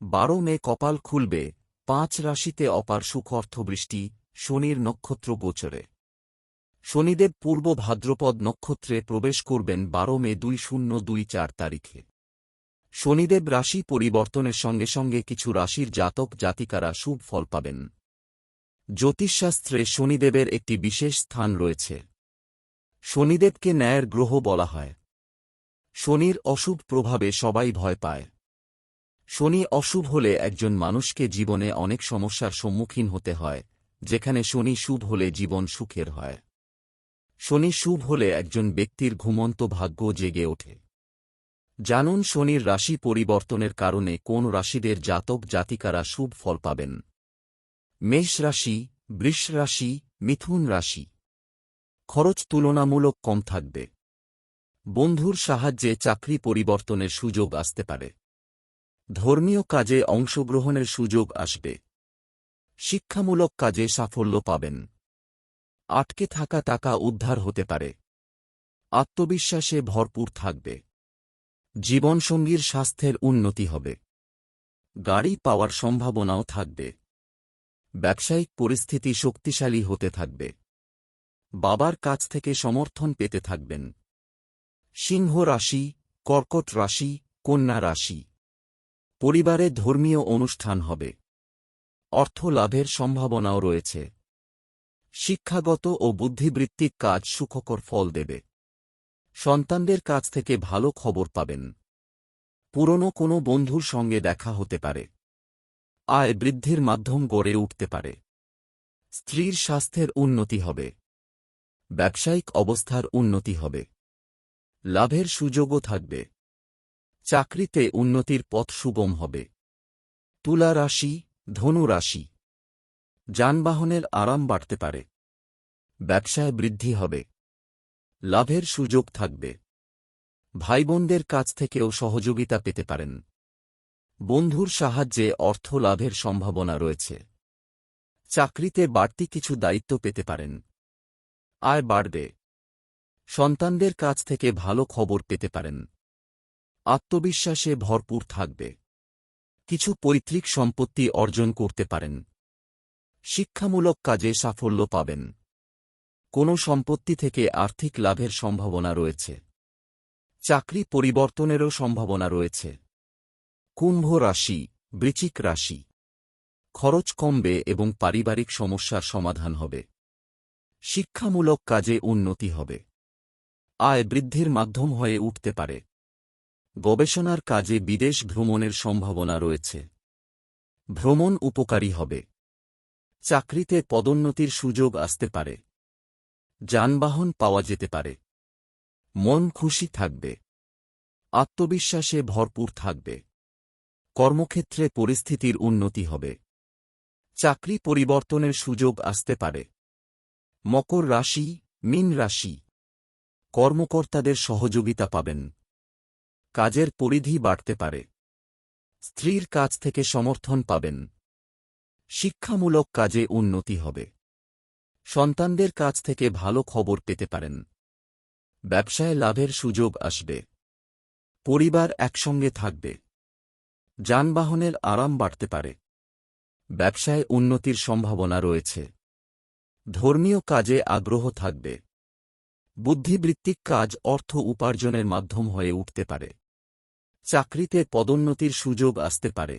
বারো মে কপাল খুলবে, পাঁচ রাশিতে অপার সুখ অর্থবৃষ্টি শনির নক্ষত্র গোচরে। শনিদেব পূর্ব ভাদ্রপদ নক্ষত্রে প্রবেশ করবেন বারো মে দুই শূন্য দুই চার তারিখে। শনিদেব রাশি পরিবর্তনের সঙ্গে সঙ্গে কিছু রাশির জাতক জাতিকারা শুভ ফল পাবেন। জ্যোতিষশাস্ত্রে শনিদেবের একটি বিশেষ স্থান রয়েছে। শনিদেবকে ন্যায়ের গ্রহ বলা হয়। শনির অশুভ প্রভাবে সবাই ভয় পায়। শনি অশুভ হলে একজন মানুষকে জীবনে অনেক সমস্যার সম্মুখীন হতে হয়, যেখানে শনি শুভ হলে জীবন সুখের হয়। শনি শুভ হলে একজন ব্যক্তির ঘুমন্ত ভাগ্য জেগে ওঠে। জানুন শনির রাশি পরিবর্তনের কারণে কোন রাশিদের জাতক জাতিকারা শুভ ফল পাবেন। মেষ রাশি, বৃষ রাশি, মিথুন রাশি। খরচ তুলনামূলক কম থাকবে। বন্ধুর সাহায্যে চাকরি পরিবর্তনের সুযোগ আসতে পারে। ধর্মীয় কাজে অংশগ্রহণের সুযোগ আসবে। শিক্ষামূলক কাজে সাফল্য পাবেন। আটকে থাকা টাকা উদ্ধার হতে পারে। আত্মবিশ্বাসে ভরপুর থাকবে। জীবনসঙ্গীর স্বাস্থ্যের উন্নতি হবে। গাড়ি পাওয়ার সম্ভাবনাও থাকবে। ব্যবসায়িক পরিস্থিতি শক্তিশালী হতে থাকবে। বাবার কাছ থেকে সমর্থন পেতে থাকবেন। সিংহ রাশি, কর্কট রাশি, কন্যা রাশি। পরিবারে ধর্মীয় অনুষ্ঠান হবে। অর্থ লাভের সম্ভাবনাও রয়েছে। শিক্ষাগত ও বুদ্ধিবৃত্তিক কাজ সুখকর ফল দেবে। সন্তানদের কাছ থেকে ভালো খবর পাবেন। পুরনো কোনো বন্ধুর সঙ্গে দেখা হতে পারে। আয় বৃদ্ধির মাধ্যম গড়ে উঠতে পারে। স্ত্রীর স্বাস্থ্যের উন্নতি হবে। ব্যবসায়িক অবস্থার উন্নতি হবে। লাভের সুযোগও থাকবে। চাকরিতে উন্নতির পথ সুগম হবে। তুলা রাশি, ধনু রাশি। যানবাহনের আরাম বাড়তে পারে। ব্যবসায় বৃদ্ধি হবে। লাভের সুযোগ থাকবে। ভাইবোনদের কাছ থেকেও সহযোগিতা পেতে পারেন। বন্ধুর সাহায্যে অর্থ লাভের সম্ভাবনা রয়েছে। চাকরিতে বাড়তি কিছু দায়িত্ব পেতে পারেন। আয় বাড়বে। সন্তানদের কাছ থেকে ভালো খবর পেতে পারেন। আত্মবিশ্বাসে ভরপুর থাকবে। কিছু পৈতৃক সম্পত্তি অর্জন করতে পারেন। শিক্ষামূলক কাজে সাফল্য পাবেন। কোনো সম্পত্তি থেকে আর্থিক লাভের সম্ভাবনা রয়েছে। চাকরি পরিবর্তনেরও সম্ভাবনা রয়েছে। কুম্ভ রাশি বৃচিক রাশি। খরচ কমবে এবং পারিবারিক সমস্যার সমাধান হবে। শিক্ষামূলক কাজে উন্নতি হবে। আয় বৃদ্ধির মাধ্যম হয়ে উঠতে পারে। গবেষণার কাজে বিদেশ ভ্রমণের সম্ভাবনা রয়েছে। ভ্রমণ উপকারী হবে। চাকরিতে পদোন্নতির সুযোগ আসতে পারে। যানবাহন পাওয়া যেতে পারে। মন খুশি থাকবে। আত্মবিশ্বাসে ভরপুর থাকবে। কর্মক্ষেত্রে পরিস্থিতির উন্নতি হবে। চাকরি পরিবর্তনের সুযোগ আসতে পারে। মকর রাশি, মিন রাশি। কর্মকর্তাদের সহযোগিতা পাবেন। কাজের পরিধি বাড়তে পারে। স্ত্রীর কাছ থেকে সমর্থন পাবেন। শিক্ষামূলক কাজে উন্নতি হবে। সন্তানদের কাছ থেকে ভালো খবর পেতে পারেন। ব্যবসায় লাভের সুযোগ আসবে। পরিবার একসঙ্গে থাকবে। যানবাহনের আরাম বাড়তে পারে। ব্যবসায় উন্নতির সম্ভাবনা রয়েছে। ধর্মীয় কাজে আগ্রহ থাকবে। বুদ্ধিবৃত্তিক কাজ অর্থ উপার্জনের মাধ্যম হয়ে উঠতে পারে। চাকরিতে পদোন্নতির সুযোগ আসতে পারে।